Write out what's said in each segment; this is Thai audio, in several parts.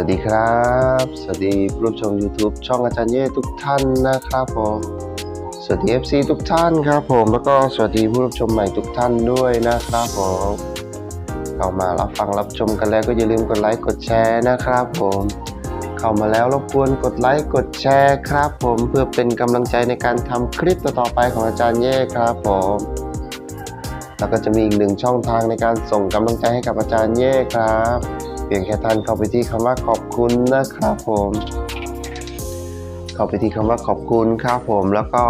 วัสดีครับ สวัสดีผู้รับชม YouTube ช่องอาจารย์เย่ทุกท่านนะครับผมสวัสดี FC ทุกท่านครับผมแล้วก็สวัสดีผู้รับชมใหม่ทุกท่านด้วยนะครับผมเข้ามารับฟังรับชมกันแล้วก็อย่าลืมกดไลค์กดแชร์นะครับผมเข้ามาแล้วรบกวนกดไลค์กดแชร์ครับผมเพื่อเป็นกำลังใจในการทำคลิปต่อๆไปของอาจารย์เย่ครับผมแล้วก็จะมีอีกหนึ่งช่องทางในการส่งกำลังใจให้กับอาจารย์เย่ครับ เพียงแค่ท่านเข้าไปที่คำว่าขอบคุณนะครับผม เข้าไปที่คำว่าขอบคุณครับผม แล้วก็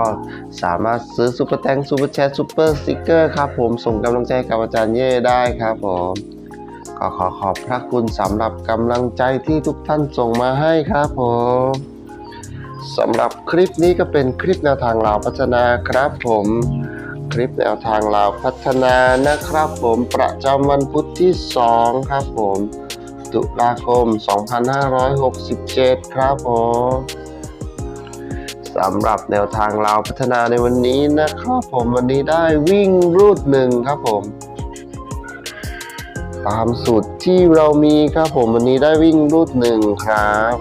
สามารถซื้อซุปเปอร์แตงซุปเปอร์แชทซุปเปอร์สติกเกอร์ครับผมส่งกำลังใจกับอาจารย์เย่ได้ครับผมก็ขอขอบพระคุณสำหรับกำลังใจที่ทุกท่านส่งมาให้ครับผมสำหรับคลิปนี้ก็เป็นคลิปแนวทางลาวพัฒนาครับผม คลิปแนวทางลาวพัฒนานะครับผมประจำวันพุธที่ 2 ครับผม ตุลาคม 2567 ครับผมสำหรับแนวทางลาพัฒนาในวันนี้นะครับผมวันนี้ได้วิ่งรูดหนึ่งครับผม ตามสูตรที่เรามีครับผมวันนี้ได้วิ่งรูดหนึ่งครับ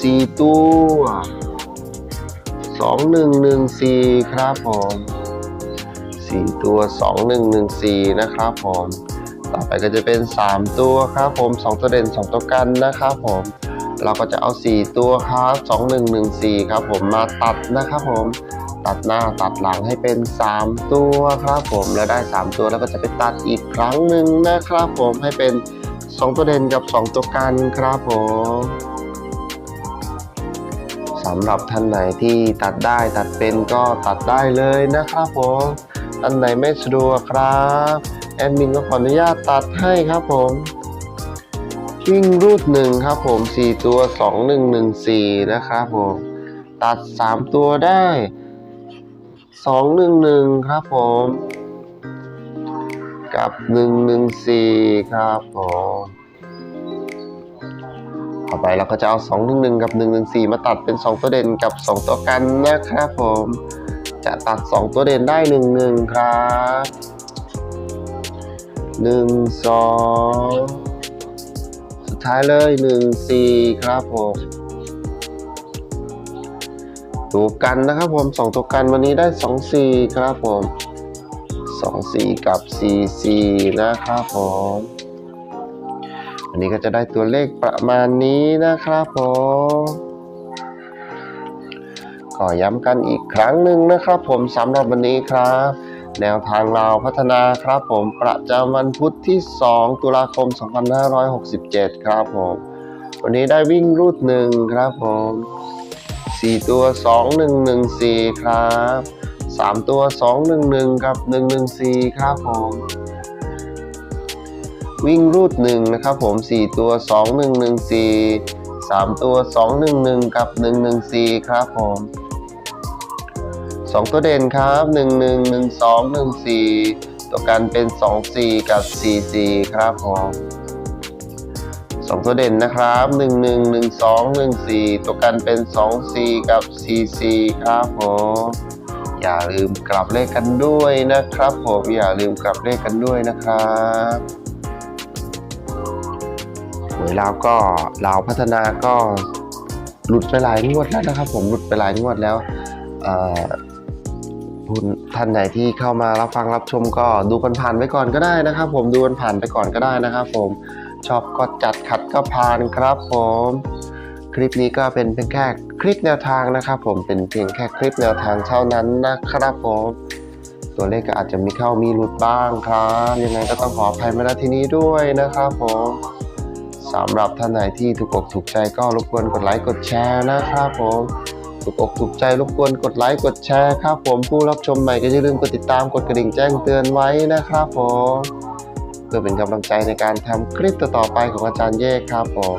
สี่ตัวสองหนึ่งหนึ่งสี่ครับผมสี่ตัวสองหนึ่งหนึ่งสี่นะครับผม ต่อไปก็จะเป็น 3 ตัวครับผม 2 ตัวเด่น 2 ตัวกันนะครับผม เราก็จะเอา 4 ตัวครับ 2 1 1 4 ครับผมมาตัดนะครับผม ตัดหน้าตัดหลังให้เป็น 3 ตัวครับผมแล้วได้ 3 ตัวแล้วก็จะไปตัดอีกครั้งหนึ่งนะครับผมให้เป็น 2 ตัวเด่นกับ 2 ตัวกันครับผมสำหรับท่านไหนที่ตัดได้ตัดเป็นก็ตัดได้เลยนะครับผมท่านไหนไม่สะดวกครับ อดมินก็ขออนุญาตตัดให้ครับผมวิ่งรูดหนึ่งครับผมสี่ตัวสองหนึ่งหนึ่งสี่นะครับผมตัดสามตัวได้สองหนึ่งหนึ่งครับผม กับหนึ่งหนึ่งสี่ครับผมต่อไปเราก็จะเอาสองหนึ่งหนึ่งกับหนึ่งหนึ่งสี่มาตัดเป็นสองตัวเด่นกับสองตัวกันนะครับผมจะตัดสองตัวเด่นได้หนึ่งหนึ่งครับ หนึ่งสองสุดท้ายเลยหนึ่งสี่ครับผมตัวกันนะครับผมสองตัวกันวันนี้ได้สองสี่ครับผมสองสี่กับสี่สี่นะครับผมวันนี้ก็จะได้ตัวเลขประมาณนี้นะครับผมก็ย้ำกันอีกครั้งหนึ่งนะครับผมสำหรับวันนี้ครับ แนวทางเราวพัฒนาครับผมประจำวันพุธที่ 2 ตุลาคม 2567 ครับผม วันนี้ได้วิ่งรูดหนึ่งครับผม 4 ตัว 2114 ครับ 3 ตัว 211 กับ 114 ครับผมวิ่งรูดหนึ่งนะครับผม 4 ตัว 2114 3 ตัว 211 กับ 114 ครับผม สองตัวเด่นครับหนึ่งหนึ่งหนึ่งสองหนึ่งสี่ตัวกันเป็นสองสี่กับสี่สี่ครับผมสองตัวเด่นนะครับหนึ่งหนึ่งหนึ่งสองหนึ่งสี่ตัวกันเป็นสองสี่กับสี่สี่ครับผมอย่าลืมกลับเลขกันด้วยนะครับผมอย่าลืมกลับเลขกันด้วยนะครับหวยลาวก็ลาวพัฒนาก็หลุดไปหลายงวดแล้วนะครับ ผมหลุดไปหลายงวดแล้วเอ่อ คุณท่านไหนที่เข้ามารับฟังรับชมก็ดูกันผ่านไปก่อนก็ได้นะครับ ผมดูกันผ่านไปก่อนก็ได้นะครับ ผมชอบก็จัดขัดก็ผ่านครับ ผมคลิปนี้ก็เป็นเพียงแค่คลิปแนวทางนะครับ ผมเป็นเพียงแค่คลิปแนวทางเท่านั้นนะครับผมตัวเลขก็อาจจะมีเข้ามีหลุดบ้างครับ ยังไงก็ต้องขออภัยมาณที่นี้ด้วยนะครับผมสำหรับท่านไหนที่ถูกอกถูกใจก็รบกวนกดไลค์กดแชร์นะครับผม ถูกอกถูกใจรบกวนกดไลค์กดแชร์ครับผมผู้รับชมใหม่ก็อย่าลืมกดติดตามกดกระดิ่งแจ้งเตือนไว้นะครับผมเพื่อเป็นกำลังใจในการทำคลิปต่อไปของอาจารย์เย่ครับผม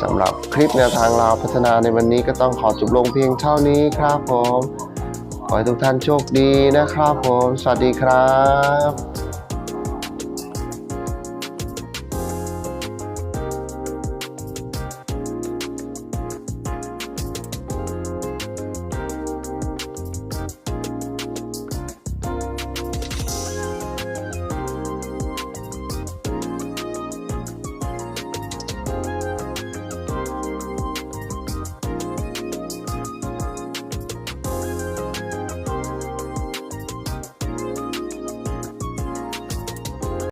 สำหรับคลิปแนวทางลาวพัฒนาในวันนี้ก็ต้องขอจบลงเพียงเท่านี้ครับผม ขอให้ทุกท่านโชคดีนะครับผม สวัสดีครับ